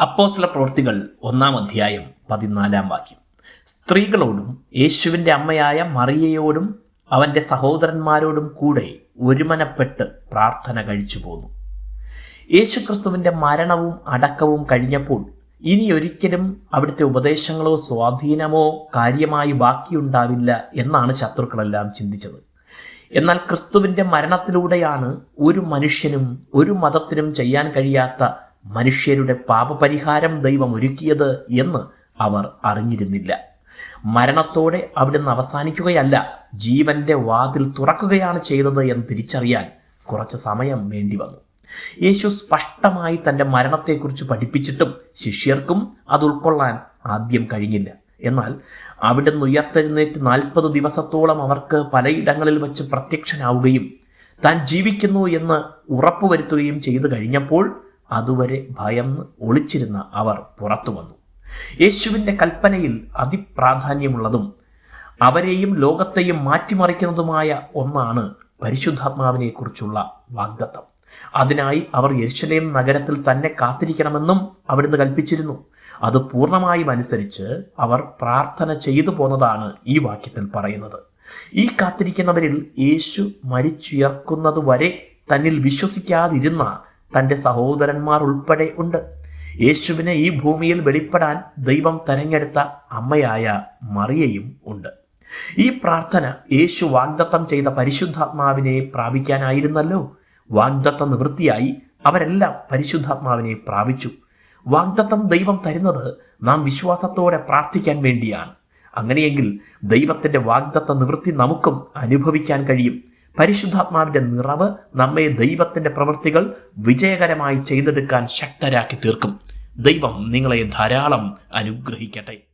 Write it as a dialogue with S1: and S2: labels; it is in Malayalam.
S1: അപ്പോസ്ല പ്രവൃത്തികൾ ഒന്നാം അധ്യായം പതിനാലാം വാക്യം. സ്ത്രീകളോടും യേശുവിന്റെ അമ്മയായ മറിയയോടും അവന്റെ സഹോദരന്മാരോടും കൂടെ ഒരുമനപ്പെട്ട് പ്രാർത്ഥന കഴിച്ചു പോന്നു. യേശുക്രിസ്തുവിന്റെ മരണവും അടക്കവും കഴിഞ്ഞപ്പോൾ ഇനി ഒരിക്കലും അവിടുത്തെ ഉപദേശങ്ങളോ സ്വാധീനമോ കാര്യമായി ബാക്കിയുണ്ടാവില്ല എന്നാണ് ശത്രുക്കളെല്ലാം ചിന്തിച്ചത്. എന്നാൽ ക്രിസ്തുവിന്റെ മരണത്തിലൂടെയാണ് ഒരു മനുഷ്യനും ഒരു മതത്തിനും ചെയ്യാൻ കഴിയാത്ത മനുഷ്യരുടെ പാപപരിഹാരം ദൈവം ഒരുക്കിയത് എന്ന് അവർ അറിഞ്ഞിരുന്നില്ല. മരണത്തോടെ അവിടുന്ന് അവസാനിക്കുകയല്ല ജീവന്റെ വാതിൽ തുറക്കുകയാണ് ചെയ്തത് എന്ന് തിരിച്ചറിയാൻ കുറച്ച് സമയം വേണ്ടി വന്നു. യേശു സ്പഷ്ടമായി തന്റെ മരണത്തെക്കുറിച്ച് പഠിപ്പിച്ചിട്ടും ശിഷ്യർക്കും അത് ഉൾക്കൊള്ളാൻ ആദ്യം കഴിഞ്ഞില്ല. എന്നാൽ അവിടുന്ന് ഉയർത്തെഴുന്നേറ്റ് നാൽപ്പത് ദിവസത്തോളം അവർക്ക് പലയിടങ്ങളിൽ വെച്ച് പ്രത്യക്ഷനാവുകയും താൻ ജീവിക്കുന്നു എന്ന് ഉറപ്പുവരുത്തുകയും ചെയ്തു കഴിഞ്ഞപ്പോൾ അതുവരെ ഭയന്ന് ഒളിച്ചിരുന്ന അവർ പുറത്തു വന്നു. യേശുവിന്റെ കൽപ്പനയിൽ അതിപ്രാധാന്യമുള്ളതും അവരെയും ലോകത്തെയും മാറ്റിമറിക്കുന്നതുമായ ഒന്നാണ് പരിശുദ്ധാത്മാവിനെക്കുറിച്ചുള്ള വാഗ്ദത്തം. അതിനായി അവർ യരിശലേം നഗരത്തിൽ തന്നെ കാത്തിരിക്കണമെന്നും അവിടുന്ന് കൽപ്പിച്ചിരുന്നു. അത് പൂർണമായും അനുസരിച്ച് അവർ പ്രാർത്ഥന ചെയ്തു പോന്നതാണ് ഈ വാക്യത്തിൽ പറയുന്നത്. ഈ കാത്തിരിക്കുന്നവരിൽ യേശു മരിച്ചുയർക്കുന്നതുവരെ തന്നിൽ വിശ്വസിക്കാതിരുന്ന തന്റെ സഹോദരന്മാർ ഉൾപ്പെടെ ഉണ്ട്. യേശുവിനെ ഈ ഭൂമിയിൽ വെളിപ്പെടാൻ ദൈവം തെരഞ്ഞെടുത്ത അമ്മയായ മറിയയും ഉണ്ട്. ഈ പ്രാർത്ഥന യേശു വാഗ്ദത്തം ചെയ്ത പരിശുദ്ധാത്മാവിനെ പ്രാപിക്കാനായിരുന്നല്ലോ. വാഗ്ദത്ത നിവൃത്തിയായി അവരെല്ലാം പരിശുദ്ധാത്മാവിനെ പ്രാപിച്ചു. വാഗ്ദത്തം ദൈവം തരുന്നത് നാം വിശ്വാസത്തോടെ പ്രാർത്ഥിക്കാൻ വേണ്ടിയാണ്. അങ്ങനെയെങ്കിൽ ദൈവത്തിന്റെ വാഗ്ദത്ത നിവൃത്തി നമുക്കും അനുഭവിക്കാൻ കഴിയും. പരിശുദ്ധാത്മാവിന്റെ നിറവ് നമ്മെ ദൈവത്തിന്റെ പ്രവൃത്തികൾ വിജയകരമായി ചെയ്തെടുക്കാൻ ശക്തരാക്കി തീർക്കും. ദൈവം നിങ്ങളെ ധാരാളം അനുഗ്രഹിക്കട്ടെ.